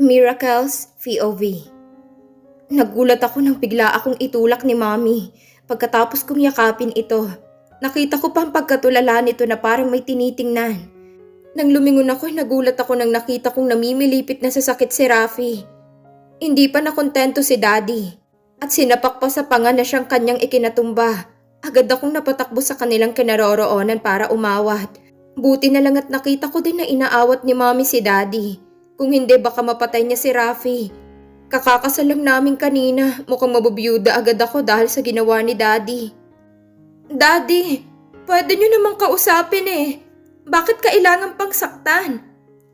Miracles POV Nagulat ako nang bigla akong itulak ni Mami pagkatapos kong yakapin ito. Nakita ko pa ang pagkatulala nito na parang may tinitingnan. Nang lumingon ako, nagulat ako nang nakita kong namimilipit na sa sakit si Rafi. Hindi pa nakontento si Daddy at sinapak pa sa panga na siyang kanyang ikinatumba. Agad akong napatakbo sa kanilang kinaroroonan para umawat. Buti na lang at nakita ko din na inaawat ni Mami si Daddy. Kung hindi baka mapatay niya si Rafi. Kakakasal lang namin kanina, mukhang mabubiyuda agad ako dahil sa ginawa ni Daddy. Daddy, pwede niyo namang kausapin eh. Bakit kailangan pang saktan?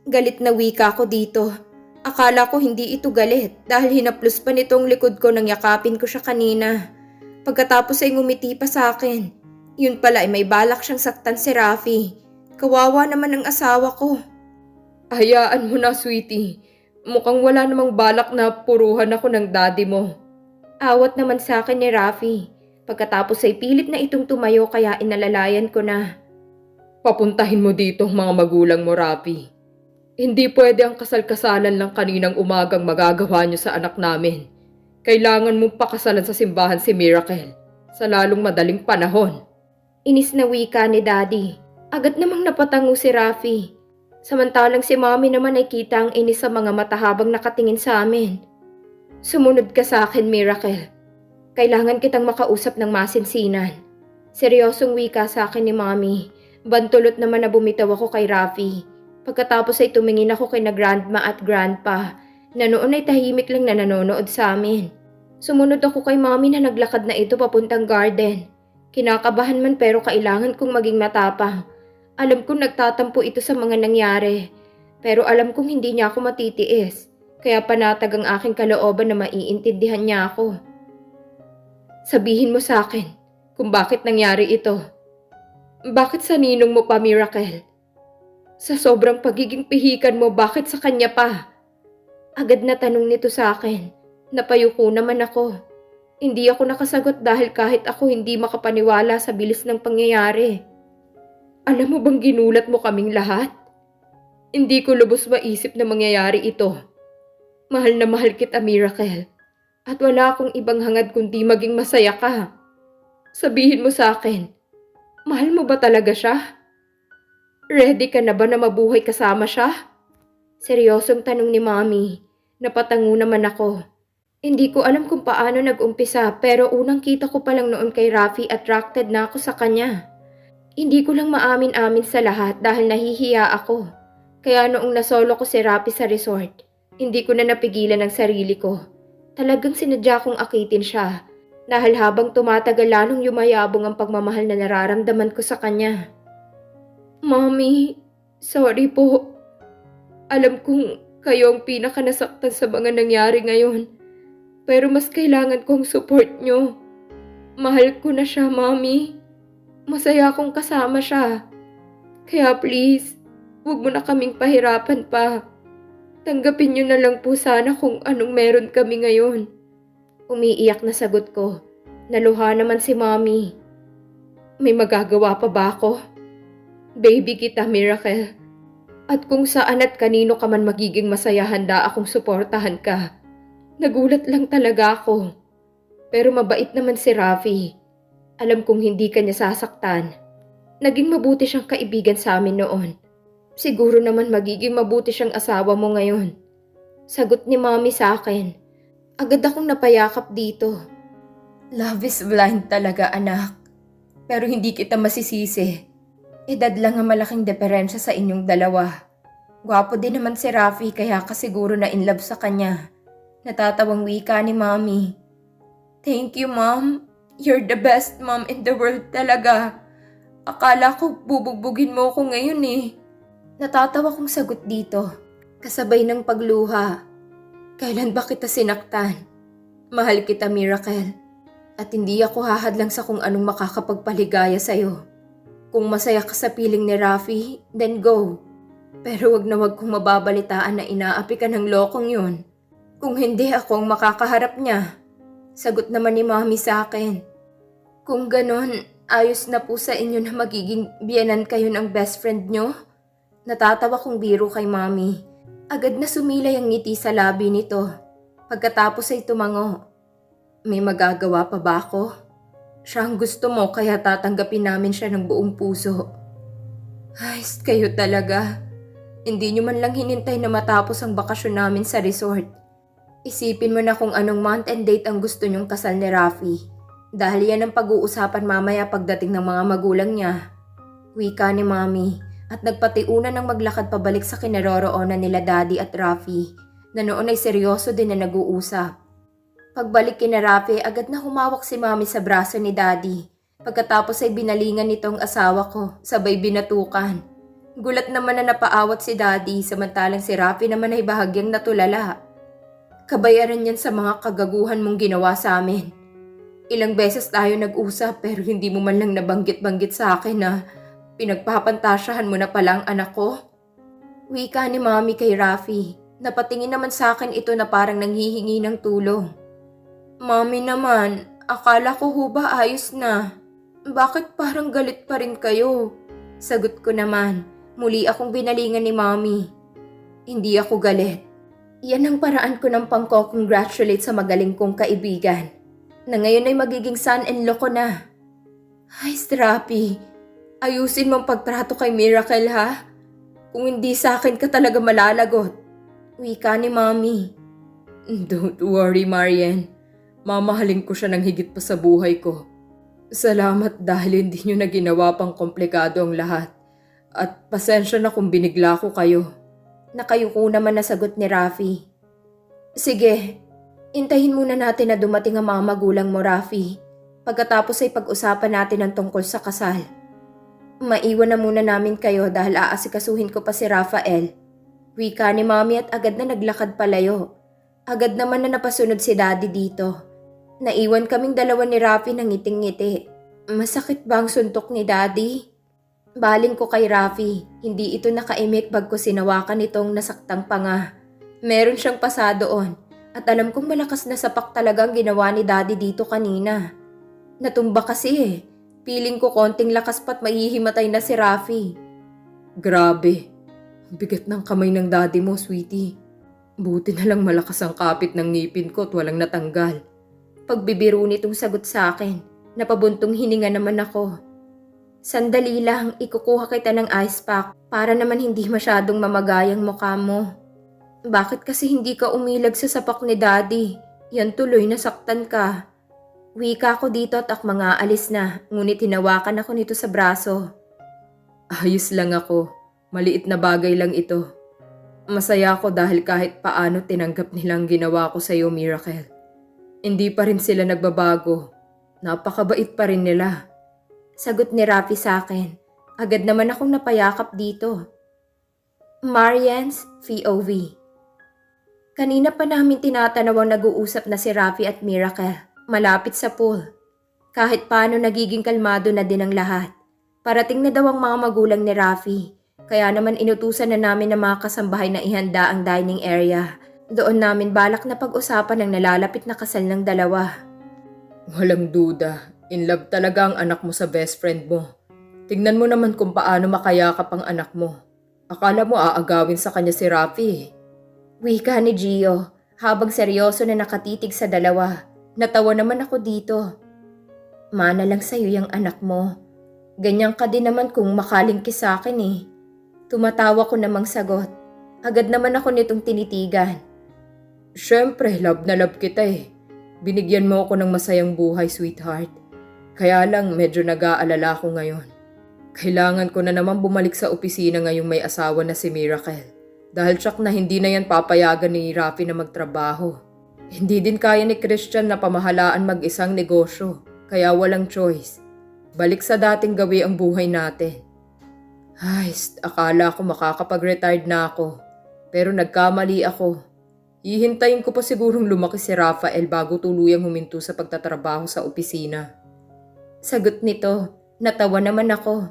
Galit na wika ko dito. Akala ko hindi ito galit dahil hinaplos pa nitong likod ko nang yakapin ko siya kanina. Pagkatapos ay ngumiti pa sa akin. Yun pala ay may balak siyang saktan si Rafi. Kawawa naman ang asawa ko. Hayaan mo na, sweetie. Mukhang wala namang balak na puruhan ako ng daddy mo. Awat naman sa akin ni Rafi. Pagkatapos ay pilit na itong tumayo kaya inalalayan ko na. Papuntahin mo dito ang mga magulang mo, Rafi. Hindi pwede ang kasal-kasalan lang kaninang umagang magagawa niyo sa anak namin. Kailangan mong pakasalan sa simbahan si Miracle sa lalong madaling panahon. Inis na wika ni Daddy. Agad namang napatango si Rafi. Samantalang si Mami naman ay kita ang inis sa mga mata habang nakatingin sa amin. Sumunod ka sa akin, Miracle. Kailangan kitang makausap ng masinsinan. Seryosong wika sa akin ni Mami. Bantulot naman na bumitaw ako kay Rafi. Pagkatapos ay tumingin ako kay na grandma at grandpa na noon ay tahimik lang na nanonood sa amin. Sumunod ako kay Mami na naglakad na ito papuntang garden. Kinakabahan man pero kailangan kong maging matapang. Alam kong nagtatampo ito sa mga nangyari. Pero alam kong hindi niya ako matitiis. Kaya panatag ang aking kalooban na maiintindihan niya ako. Sabihin mo sa akin kung bakit nangyari ito. Bakit sa ninong mo pa, Miracle? Sa sobrang pagiging pihikan mo, bakit sa kanya pa? Agad na tanong nito sa akin. Napayuko naman ako. Hindi ako nakasagot dahil kahit ako hindi makapaniwala sa bilis ng pangyayari. Alam mo bang ginulat mo kaming lahat? Hindi ko lubos maisip na mangyayari ito. Mahal na mahal kita, Miracle. At wala akong ibang hangad kundi maging masaya ka. Sabihin mo sa akin, mahal mo ba talaga siya? Ready ka na ba na mabuhay kasama siya? Seryosong tanong ni Mami. Napatango naman ako. Hindi ko alam kung paano nag-umpisa pero unang kita ko pa lang noon kay Rafi attracted na ako sa kanya. Hindi ko lang maamin-amin sa lahat dahil nahihiya ako. Kaya noong nasolo ko si Rafi sa resort, hindi ko na napigilan ang sarili ko. Talagang sinadya kong akitin siya dahil habang tumatagal lalong yumayabong ang pagmamahal na nararamdaman ko sa kanya. Mommy, sorry po. Alam kong kayo ang pinaka nasaktan sa mga nangyari ngayon. Pero mas kailangan kong support nyo. Mahal ko na siya, Mommy. Masaya akong kasama siya. Kaya please, huwag mo na kaming pahirapan pa. Tanggapin nyo na lang po sana kung anong meron kami ngayon. Umiiyak na sagot ko. Naluha naman si Mommy. May magagawa pa ba ako? Baby kita, Miracle. At kung saan at kanino ka man magiging masaya, handa akong suportahan ka. Nagulat lang talaga ako. Pero mabait naman si Rafi. Alam kong hindi ka niya sasaktan. Naging mabuti siyang kaibigan sa amin noon. Siguro naman magiging mabuti siyang asawa mo ngayon. Sagot ni Mami sa akin. Agad akong napayakap dito. Love is blind talaga anak. Pero hindi kita masisisi. Edad lang ang malaking diferensya sa inyong dalawa. Gwapo din naman si Rafi kaya kasiguro na in love sa kanya. Natatawang wika ni Mommy. Thank you, Mom. You're the best mom in the world talaga. Akala ko bubugbugin mo ako ngayon eh. Natatawa kong sagot dito. Kasabay ng pagluha. Kailan ba kita sinaktan? Mahal kita, Miracle. At hindi ako hahadlang sa kung anong makakapagpaligaya sa'yo. Kung masaya ka sa piling ni Rafi, then go. Pero wag na wag kong mababalitaan na inaapi ka ng lokong yun. Kung hindi ako ang makakaharap niya. Sagot naman ni Mami sa akin. Kung ganon, ayos na po sa inyo na magiging biyanan kayo ng best friend nyo? Natatawa kong biro kay Mami. Agad na sumilay ang ngiti sa labi nito. Pagkatapos ay tumango. May magagawa pa ba ako? Siya ang gusto mo kaya tatanggapin namin siya ng buong puso. Ay, kayo talaga. Hindi nyo man lang hinintay na matapos ang bakasyon namin sa resort. Isipin mo na kung anong month and date ang gusto nyong kasal ni Rafi. Dahil yan ang pag-uusapan mamaya pagdating ng mga magulang niya. Wika ni Mami at nagpatiuna ng maglakad pabalik sa kinaroroonan nila Daddy at Rafi na noon ay seryoso din na nag-uusap. Pagbalik kina Rafi, agad na humawak si Mami sa braso ni Daddy. Pagkatapos ay binalingan nitong asawa ko, sabay binatukan. Gulat naman na napaawat si Daddy samantalang si Rafi naman ay bahagyang natulala. Kabayaran yan sa mga kagaguhan mong ginawa sa amin. Ilang beses tayo nag-usap pero hindi mo man lang nabanggit-banggit sa akin na pinagpapantasyahan mo na palang anak ko. Wika ni Mami kay Rafi. Napatingin naman sa akin ito na parang nanghihingi ng tulong. Mami naman, akala ko ho ayos na? Bakit parang galit pa rin kayo? Sagot ko naman, muli akong binalingan ni Mami. Hindi ako galit. Yan ang paraan ko ng pangko-congratulate sa magaling kong kaibigan. Na ngayon ay magiging son-in-law ko na. Ay, Strappy. Ayusin mong pagtrato kay Miracle ha. Kung hindi sa akin ka talaga malalagot. Wika ni Mami. Don't worry, Marian. Mamahalin ko siya ng higit pa sa buhay ko. Salamat dahil hindi niyo na ginawa pang komplikado ang lahat. At pasensya na kung binigla ko kayo. Nakayuko naman na sagot ni Rafi. Sige, intahin muna natin na dumating ang mga magulang mo, Rafi. Pagkatapos ay pag-usapan natin ang tungkol sa kasal. Maiwan na muna namin kayo dahil aasikasuhin ko pa si Rafael. Wika ni Mami at agad na naglakad palayo. Agad naman na napasunod si Daddy dito. Naiwan kaming dalawa ni Rafi ng ngiting-ngiti. Masakit ba ang suntok ni Daddy? Baling ko kay Rafi, hindi ito nakaimik bag ko sinawakan itong nasaktang panga. Meron siyang pasadoon at alam kong malakas na sapak talaga ang ginawa ni Daddy dito kanina. Natumba kasi eh. Piling ko konting lakas pat mahihimatay na si Rafi. Grabe. Ang bigat ng kamay ng daddy mo, sweetie. Buti na lang malakas ang kapit ng ngipin ko at walang natanggal. Pagbibiro nitong sagot sa akin, napabuntong hininga naman ako. Sandali lang, ikukuha kita ng ice pack para naman hindi masyadong mamagayang mukha mo. Bakit kasi hindi ka umilag sa sapak ni daddy? Yan tuloy nasaktan ka. Wika ko dito at ak mga alis na, ngunit hinawakan ako nito sa braso. Ayos lang ako. Maliit na bagay lang ito. Masaya ako dahil kahit paano tinanggap nilang ginawa ko sa iyo, Miracle. Hindi pa rin sila nagbabago. Napakabait pa rin nila. Sagot ni Rafi sa akin. Agad naman akong napayakap dito. Marian's POV Kanina pa namin tinatanawang nag-uusap na si Rafi at Miracle malapit sa pool. Kahit paano nagiging kalmado na din ang lahat. Parating na daw ang mga magulang ni Rafi. Kaya naman inutusan na namin ng mga kasambahay na ihanda ang dining area. Doon namin balak na pag-usapan ang nalalapit na kasal ng dalawa. Walang duda. In love talaga ang anak mo sa best friend mo. Tingnan mo naman kung paano makayakap ang anak mo. Akala mo aagawin sa kanya si Rafi eh. Wika ni Gio, habang seryoso na nakatitig sa dalawa. Natawa naman ako dito. Mana lang sa'yo yung anak mo. Ganyan ka din naman kung makalingki sa akin eh. Tumatawa ko namang sagot. Agad naman ako nitong tinitigan. Siyempre, love na love kita eh. Binigyan mo ako ng masayang buhay, sweetheart. Kaya lang medyo nag-aalala ko ngayon. Kailangan ko na naman bumalik sa opisina ngayong may asawa na si Miracle. Dahil tsak na hindi na yan papayagan ni Rafi na magtrabaho. Hindi din kaya ni Christian na pamahalaan mag-isang negosyo, kaya walang choice. Balik sa dating gawi ang buhay natin. Ay, akala ko makakapag-retired na ako. Pero nagkamali ako. Hihintayin ko pa sigurong lumaki si Rafael bago tuluyang huminto sa pagtatrabaho sa opisina. Sagot nito, natawa naman ako.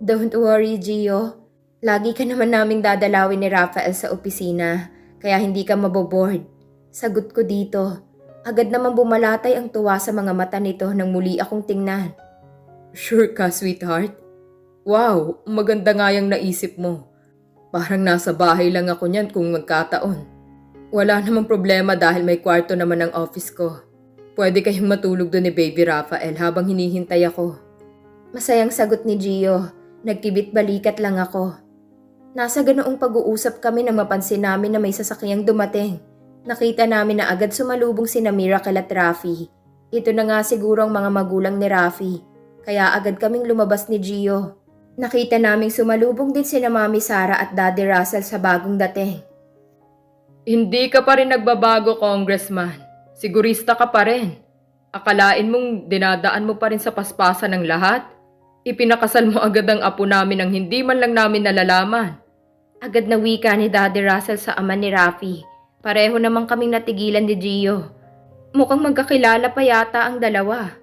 Don't worry, Gio. Lagi ka naman naming dadalawin ni Rafael sa opisina, kaya hindi ka maboboard. Sagot ko dito. Agad naman bumalatay ang tuwa sa mga mata nito nang muli akong tingnan. Sure ka, sweetheart? Wow, maganda nga yung naisip mo. Parang nasa bahay lang ako niyan kung magkataon. Wala namang problema dahil may kwarto naman ang office ko. Pwede kayong matulog doon ni Baby Rafael habang hinihintay ako. Masayang sagot ni Gio. Nagkibit balikat lang ako. Nasa ganoong pag-uusap kami nang mapansin namin na may sasakyang dumating. Nakita namin na agad sumalubong si Miracle at Rafi. Ito na nga siguro ang mga magulang ni Rafi. Kaya agad kaming lumabas ni Gio. Nakita naming sumalubong din sina Mami Sara at Daddy Russell sa bagong dating. Hindi ka pa rin nagbabago, Congressman. Sigurista ka pa rin. Akalain mong dinadaan mo pa rin sa paspasan ng lahat? Ipinakasal mo agad ang apo namin nang hindi man lang namin nalalaman. Agad na wika ni Daddy Russell sa ama ni Rafi. Pareho naman kaming natigilan ni Gio. Mukhang magkakilala pa yata ang dalawa.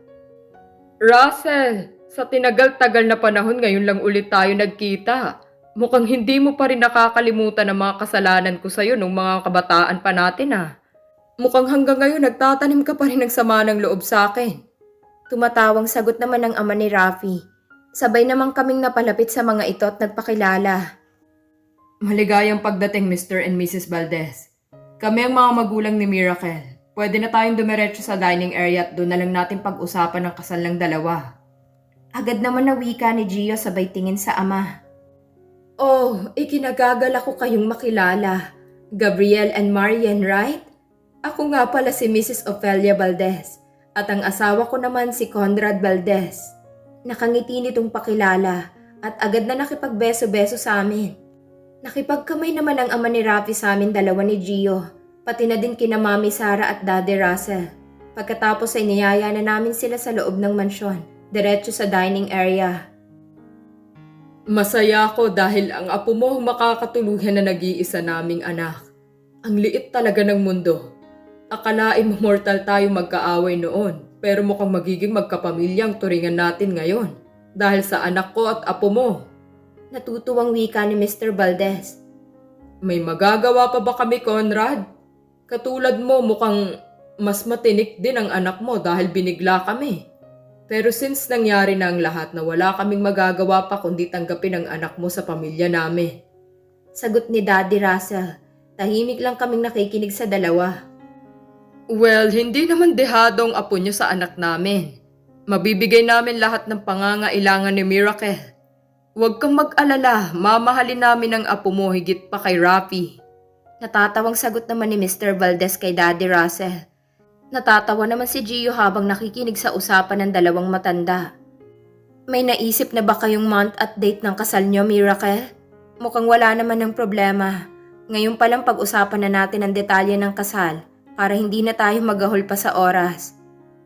Russell, sa tinagal-tagal na panahon ngayon lang ulit tayo nagkita. Mukhang hindi mo pa rin nakakalimutan ang mga kasalanan ko sa'yo nung mga kabataan pa natin ah. Mukhang hanggang ngayon nagtatanim ka pa rin ng sama ng loob sa akin. Tumatawang sagot naman ng ama ni Rafi. Sabay naman kaming napalapit sa mga ito at nagpakilala. Maligayang pagdating Mr. and Mrs. Valdez. Kami ang mga magulang ni Miracle. Pwede na tayong dumiretso sa dining area at doon na lang natin pag-usapan ng kasal ng dalawa. Agad naman na wika ni Gio sabay tingin sa ama. Oh, ikinagagal ako kayong makilala. Gabriel and Marian, right? Ako nga pala si Mrs. Ophelia Valdez at ang asawa ko naman si Conrad Valdez. Nakangiti nitong pakilala at agad na nakipagbeso-beso sa amin. Nakipagkamay naman ang ama ni Rafi sa amin dalawa ni Gio, pati na din kina Mami Sara at Daddy Russell. Pagkatapos ay niyaya na namin sila sa loob ng mansyon, diretso sa dining area. Masaya ako dahil ang apo mo makakatuluyan na nag-iisa naming anak. Ang liit talaga ng mundo. Akalain mo mortal tayo magkaaway noon, pero mukhang magiging magkapamilyang turingan natin ngayon dahil sa anak ko at apo mo. Natutuwang wika ni Mr. Valdez. May magagawa pa ba kami, Conrad? Katulad mo, mukhang mas matinik din ang anak mo dahil binigla kami. Pero since nangyari na ang lahat na wala kaming magagawa pa kundi tanggapin ang anak mo sa pamilya namin. Sagot ni Daddy Russell. Tahimik lang kaming nakikinig sa dalawa. Well, hindi naman dehado ang apo niyo sa anak namin. Mabibigay namin lahat ng pangangailangan ni Miracle. Huwag kang mag-alala, mamahalin namin ang apo mo higit pa kay Rafi. Natatawang sagot naman ni Mr. Valdez kay Daddy Russell. Natatawa naman si Gio habang nakikinig sa usapan ng dalawang matanda. May naisip na ba kayong month at date ng kasal niyo, Miracle? Mukhang wala naman ng problema. Ngayon pa lang pag-usapan na natin ang detalye ng kasal para hindi na tayo magahol pa sa oras.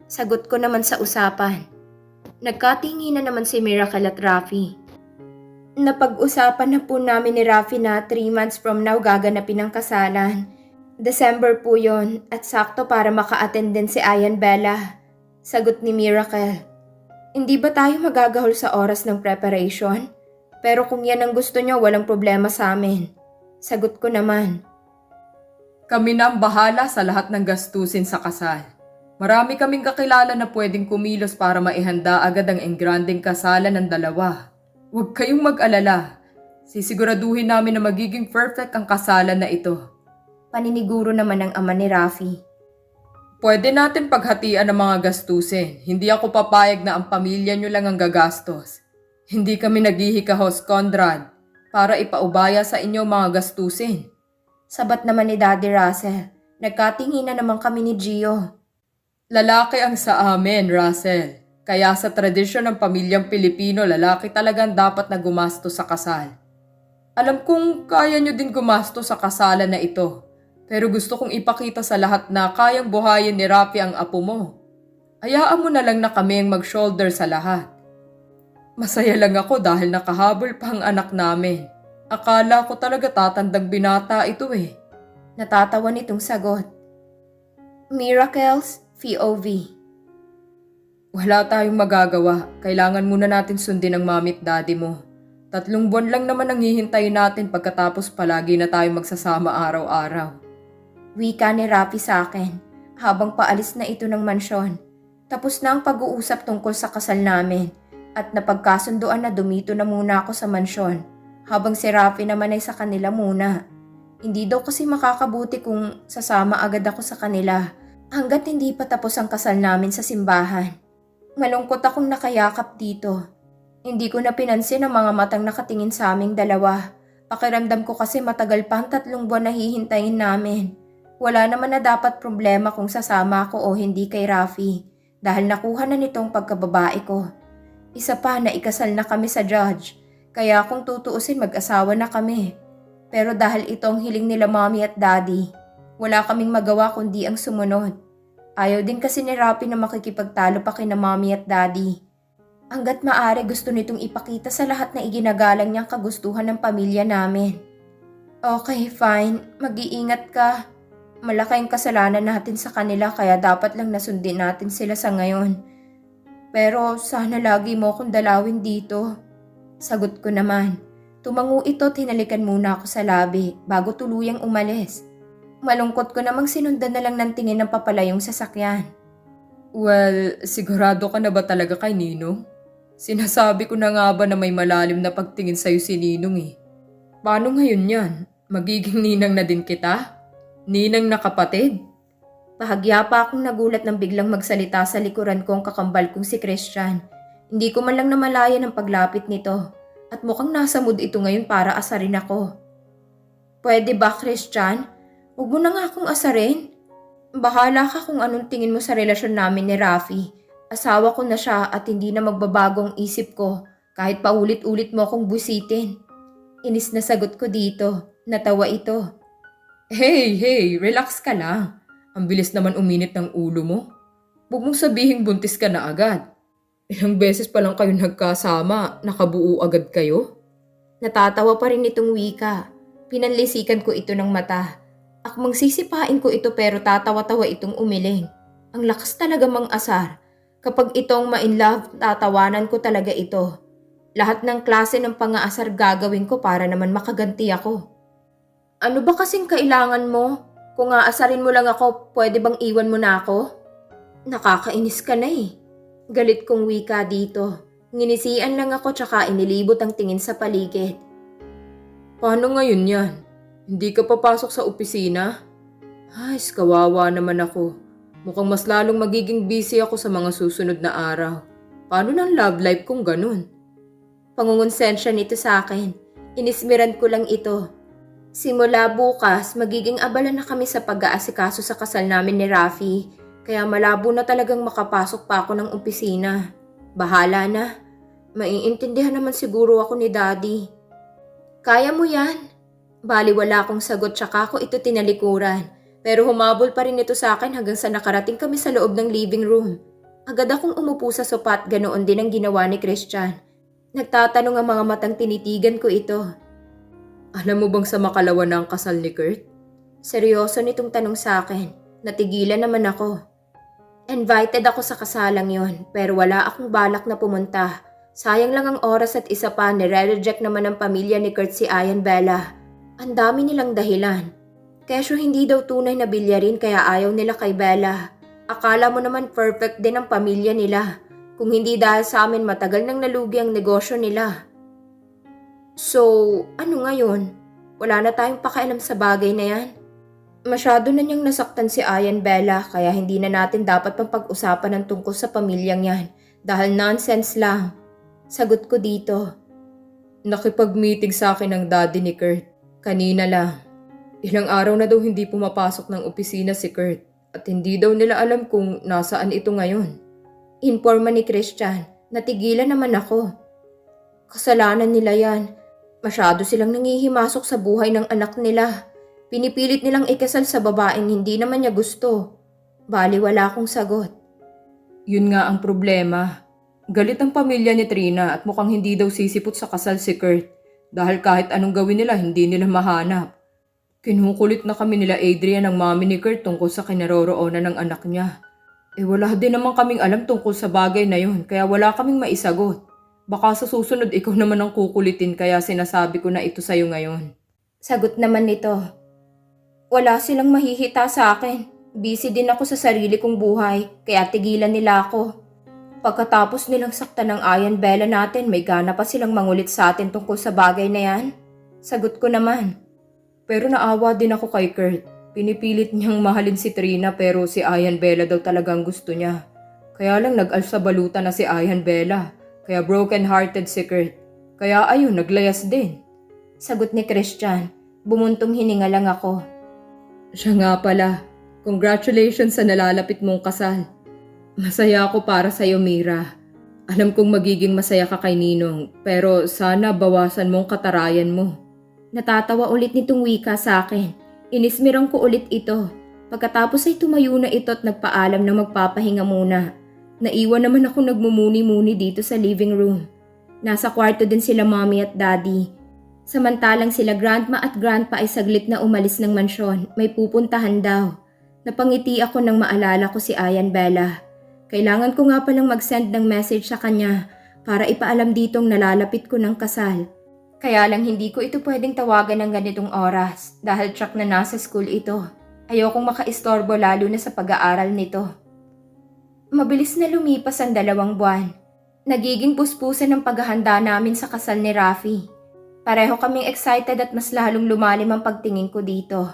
Sagot ko naman sa usapan. Nagkatingi na naman si Miracle at Rafi. Napag-usapan na po namin ni Rafi na 3 months from now gaganapin ang kasalan. December po yon at sakto para maka-attend din si Ayan Bella. Sagot ni Miracle. Hindi ba tayo magagahol sa oras ng preparation? Pero kung yan ang gusto niyo, walang problema sa amin. Sagot ko naman. Kami na ang bahala sa lahat ng gastusin sa kasal. Marami kaming kakilala na pwedeng kumilos para maihanda agad ang engranding kasalan ng dalawa. Huwag kayong mag-alala. Sisiguraduhin namin na magiging perfect ang kasalan na ito. Paniniguro naman ng ama ni Rafi. Pwede natin paghatian ang mga gastusin. Hindi ako papayag na ang pamilya nyo lang ang gagastos. Hindi kami naghihikahos, Conrad, para ipaubaya sa inyo mga gastusin. Sabat naman ni Daddy Russell. Nagkatingin na naman kami ni Gio. Lalaki ang sa amin, Russell. Kaya sa tradisyon ng pamilyang Pilipino, lalaki talagang dapat na gumasto sa kasal. Alam kong kaya nyo din gumasto sa kasalan na ito. Pero gusto kong ipakita sa lahat na kayang buhayin ni Rafi ang apo mo. Hayaan mo na lang na kami ang mag-shoulder sa lahat. Masaya lang ako dahil nakahabol pa ang anak namin. Akala ko talaga tatandang binata ito eh. Natatawa nitong sagot. Miracles, VOV. Wala tayong magagawa. Kailangan muna natin sundin ang mami at daddy mo. Tatlong buwan lang naman ang hihintayin natin pagkatapos palagi na tayo magsasama araw-araw. Wika ni Rafi sa akin habang paalis na ito ng mansyon. Tapos na ang pag-uusap tungkol sa kasal namin at napagkasunduan na dumito na muna ako sa mansyon habang si Rafi naman ay sa kanila muna. Hindi daw kasi makakabuti kung sasama agad ako sa kanila hanggat hindi pa tapos ang kasal namin sa simbahan. Malungkot akong nakayakap dito. Hindi ko na pinansin ang mga matang nakatingin sa aming dalawa. Pakiramdam ko kasi matagal pa ang tatlong buwan na hihintayin namin. Wala naman na dapat problema kung sasama ako o hindi kay Rafi dahil nakuha na nitong pagkababae ko. Isa pa na ikasal na kami sa judge, kaya kung tutuusin mag-asawa na kami. Pero dahil itong hiling nila mommy at daddy, wala kaming magawa kundi ang sumunod. Ayaw din kasi ni Rafi na makikipagtalo pa kina mommy at daddy. Hanggat maaari gusto nitong ipakita sa lahat na iginagalang niyang kagustuhan ng pamilya namin. Okay, fine. Mag-iingat ka. Malaki ang kasalanan natin sa kanila kaya dapat lang nasundin natin sila sa ngayon. Pero sana lagi mo akong dalawin dito. Sagot ko naman. Tumango ito at hinalikan muna ako sa labi bago tuluyang umalis. Malungkot ko namang sinundan na lang ng tingin ng papalayong sasakyan. Well, sigurado ka na ba talaga kay Ninong? Sinasabi ko na nga ba na may malalim na pagtingin sa'yo si Ninong eh. Paano ngayon yan? Magiging ninang na din kita? Ninang na kapatid? Bahagya pa akong nagulat nang biglang magsalita sa likuran ko ang kakambal kong si Christian. Hindi ko man lang namalaya ng paglapit nito at mukhang nasa mood ito ngayon para asarin ako. Pwede ba, Christian? Huwag mo na nga akong asarin. Bahala ka kung anong tingin mo sa relasyon namin ni Rafi. Asawa ko na siya at hindi na magbabago ang isip ko kahit paulit-ulit mo akong busitin. Inis na sagot ko dito. Natawa ito. Hey, hey, relax ka lang. Ang bilis naman uminit ng ulo mo. Huwag mong sabihing buntis ka na agad. Ilang beses pa lang kayo nagkasama, nakabuo agad kayo? Natatawa pa rin itong wika. Pinanlisikan ko ito ng mata. Akmang sisipain ko ito pero tatawa-tawa itong umiling. Ang lakas talaga mang asar. Kapag itong ma-in love, tatawanan ko talaga ito. Lahat ng klase ng pangaasar gagawin ko para naman makaganti ako. Ano ba kasing kailangan mo? Kung aasarin mo lang ako, pwede bang iwan mo na ako? Nakakainis ka na eh. Galit kong wika dito. Nginisian lang ako tsaka inilibot ang tingin sa paligid. Paano ngayon yan? Hindi ka papasok sa opisina? Ay, kawawa naman ako. Mukhang mas lalong magiging busy ako sa mga susunod na araw. Paano ng love life kung ganun? Pangungonsensya nito sa akin. Inismiran ko lang ito. Simula bukas, magiging abala na kami sa pag-aasikaso sa kasal namin ni Rafi. Kaya malabo na talagang makapasok pa ako ng opisina. Bahala na. Maiintindihan naman siguro ako ni Daddy. Kaya mo yan. Bali wala akong sagot tsaka ako ito tinalikuran. Pero humabol pa rin ito sa akin hanggang sa nakarating kami sa loob ng living room. Agad akong umupo sa sopa at ganoon din ang ginawa ni Christian. Nagtatanong ang mga matang tinitigan ko ito. Alam mo bang sa makalawa na ang kasal ni Kurt? Seryoso nitong tanong sa akin. Natigilan naman ako. Invited ako sa kasalang yon pero wala akong balak na pumunta. Sayang lang ang oras at isa pa nire-reject naman ng pamilya ni Kurt si Ayan Bella. Ang dami nilang dahilan. Kesyo hindi daw tunay na bilyarin kaya ayaw nila kay Bella. Akala mo naman perfect din ang pamilya nila. Kung hindi dahil sa amin matagal nang nalugi ang negosyo nila. So, ano ngayon? Wala na tayong pakialam sa bagay na yan. Masyado na niyang nasaktan si Ayan Bella kaya hindi na natin dapat pang pag-usapan ng tungkol sa pamilyang yan dahil nonsense lang. Sagot ko dito. Nakipag-meeting sa akin ng daddy ni Kurt. Kanina lang. Ilang araw na daw hindi pumapasok ng opisina si Kurt at hindi daw nila alam kung nasaan ito ngayon. Informa ni Christian, natigilan naman ako. Kasalanan nila yan. Masyado silang nangihimasok sa buhay ng anak nila. Pinipilit nilang ikasal sa babaeng hindi naman niya gusto. Bali wala akong sagot. Yun nga ang problema. Galit ang pamilya ni Trina at mukhang hindi daw sisipot sa kasal si Kurt dahil kahit anong gawin nila hindi nila mahanap. Kinukulit na kami nila Adrian ng mami ni Kurt tungkol sa kinaroroonan ng anak niya. Eh wala din naman kaming alam tungkol sa bagay na yun kaya wala kaming maisagot. Baka sa susunod ikaw naman ang kukulitin kaya sinasabi ko na ito sa'yo ngayon. Sagot naman nito. Wala silang mahihita sa akin. Busy din ako sa sarili kong buhay, kaya tigilan nila ako. Pagkatapos nilang saktan ng Ayan Bella natin, may gana pa silang mangulit sa atin tungkol sa bagay na yan? Sagot ko naman. Pero naawa din ako kay Kurt. Pinipilit niyang mahalin si Trina pero si Ayan Bella daw talagang gusto niya. Kaya lang nag-alsa baluta na si Ayan Bella. Kaya broken-hearted si Kurt. Kaya ayun, naglayas din. Sagot ni Christian. Bumuntong hininga lang ako. Siya nga pala. Congratulations sa nalalapit mong kasal. Masaya ako para sa'yo, Mira. Alam kong magiging masaya ka kay Ninong, pero sana bawasan mong katarayan mo. Natatawa ulit nitong wika sa akin. Inismirang ko ulit ito. Pagkatapos ay tumayo na ito at nagpaalam na magpapahinga muna. Naiwan naman ako nagmumuni-muni dito sa living room. Nasa kwarto din sila mommy at daddy. Samantalang sila grandma at grandpa ay saglit na umalis ng mansyon. May pupuntahan daw. Napangiti ako nang maalala ko si Ayan Bella. Kailangan ko nga palang mag-send ng message sa kanya para ipaalam ditong nalalapit ko ng kasal. Kaya lang hindi ko ito pwedeng tawagan ng ganitong oras dahil track na nasa school ito. Ayokong makaistorbo lalo na sa pag-aaral nito. Mabilis na lumipas ang dalawang buwan. Nagiging puspusan ng paghahanda namin sa kasal ni Rafi. Pareho kaming excited at mas lalong lumalim ang pagtingin ko dito.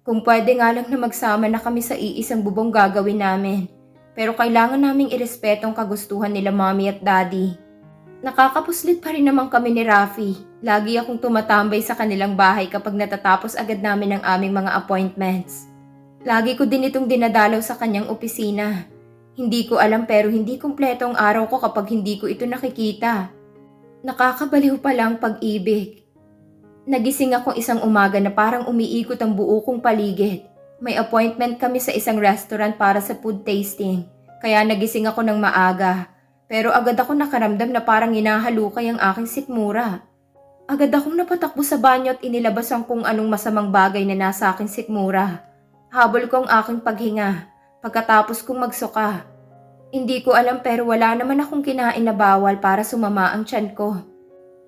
Kung pwede nga lang na magsama na kami sa iisang bubong gagawin namin. Pero kailangan naming irespeto ang kagustuhan nila mommy at daddy. Nakakapuslit pa rin naman kami ni Rafi. Lagi akong tumatambay sa kanilang bahay kapag natatapos agad namin ang aming mga appointments. Lagi ko din itong dinadalaw sa kanyang opisina. Hindi ko alam pero hindi kumpleto ang araw ko kapag hindi ko ito nakikita. Nakakabaliw pala ang pag-ibig. Nagising ako isang umaga na parang umiikot ang buo kong paligid. May appointment kami sa isang restaurant para sa food tasting. Kaya nagising ako ng maaga. Pero agad ako nakaramdam na parang hinahalukay ang aking sikmura. Agad akong napatakbo sa banyo at inilabas ang kung anong masamang bagay na nasa aking sikmura. Habol ko ang aking paghinga. Pagkatapos kong magsuka. Hindi ko alam pero wala naman akong kinain na bawal para sumama ang tiyan ko.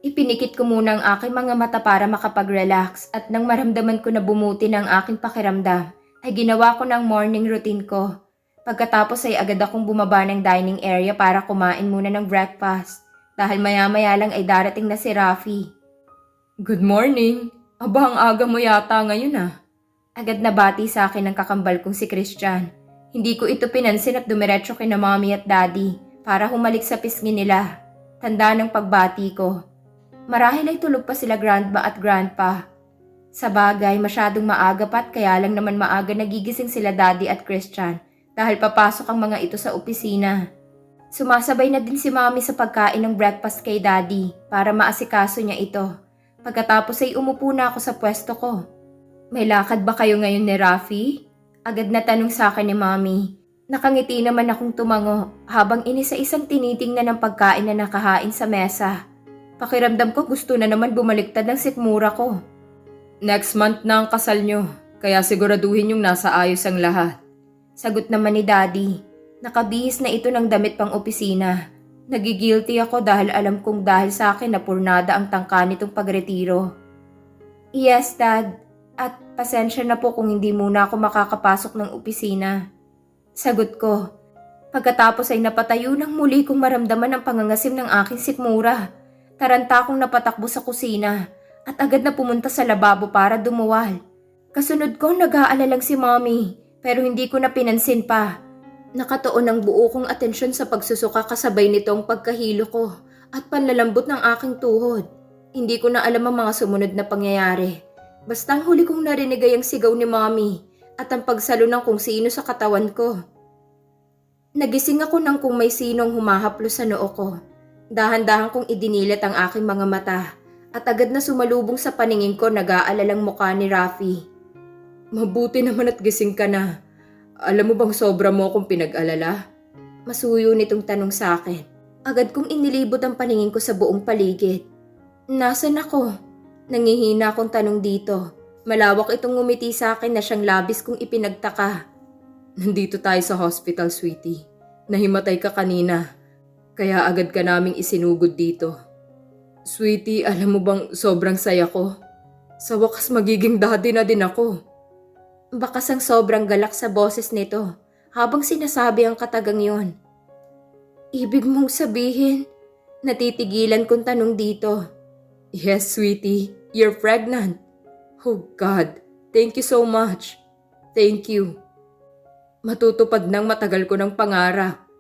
Ipinikit ko muna ang aking mga mata para makapag-relax at nang maramdaman ko na bumuti ng aking pakiramdam, ay ginawa ko ng morning routine ko. Pagkatapos ay agad akong bumaba ng dining area para kumain muna ng breakfast dahil maya-maya lang ay darating na si Rafi. Good morning. Aba, ang aga mo yata ngayon ah. Agad na bati sa akin ng kakambal kong si Christian. Hindi ko ito pinansin at dumiretso kina mommy at daddy para humalik sa pisngi nila. Tanda ng pagbati ko. Marahil ay tulog pa sila grandma at grandpa. Sa bagay, masyadong maaga pa at kaya lang naman maaga nagigising sila daddy at Christian dahil papasok ang mga ito sa opisina. Sumasabay na din si mami sa pagkain ng breakfast kay daddy para maasikaso niya ito. Pagkatapos ay umupo na ako sa pwesto ko. May lakad ba kayo ngayon ni Rafi? Agad na tanong sa akin ni mami. Nakangiti naman akong tumango habang inisa-isang tinitingnan ng pagkain na nakahain sa mesa. Pakiramdam ko gusto na naman bumaliktad ng sikmura ko. Next month na ang kasal nyo, kaya siguraduhin yung nasa ayos ang lahat. Sagot naman ni Daddy. Nakabihis na ito ng damit pang opisina. Nagigilty ako dahil alam kong dahil sa akin na purnada ang tangka nitong pagretiro. Yes, Dad. At pasensya na po kung hindi muna ako makakapasok ng opisina. Sagot ko. Pagkatapos ay napatayo ng muli kong maramdaman ang pangangasim ng aking sikmura. Taranta akong napatakbo sa kusina at agad na pumunta sa lababo para dumuwal. Kasunod ko nag-aalalang si mommy pero hindi ko na pinansin pa. Nakatuon ang buo kong atensyon sa pagsusuka kasabay nitong pagkahilo ko at panlalambot ng aking tuhod. Hindi ko na alam ang mga sumunod na pangyayari. Basta ang huli kong narinig ay ang sigaw ni mommy at ang pagsalo ng kung sino sa katawan ko. Nagising ako nang kung may sinong humahaplo sa noo ko. Dahan-dahan kong idinilit ang aking mga mata at agad na sumalubong sa paningin ko nag-aalalang mukha ni Rafi. Mabuti naman at gising ka na. Alam mo bang sobra mo akong pinag-alala? Masuyo nitong tanong sa akin. Agad kong inilibot ang paningin ko sa buong paligid. Nasaan ako? Nangihina akong tanong dito. Malawak itong ngumiti sa akin na siyang labis kong ipinagtaka. Nandito tayo sa hospital, sweetie. Nahimatay ka kanina. Kaya agad ka naming isinugod dito. Sweetie, alam mo bang sobrang saya ko? Sa wakas magiging daddy na din ako. Bakas ang sobrang galak sa boses nito habang sinasabi ang katagang yon. Ibig mong sabihin, natitigilan kong tanong dito. Yes, sweetie, you're pregnant. Oh God, thank you so much. Thank you. Matutupad ng matagal ko ng pangarap.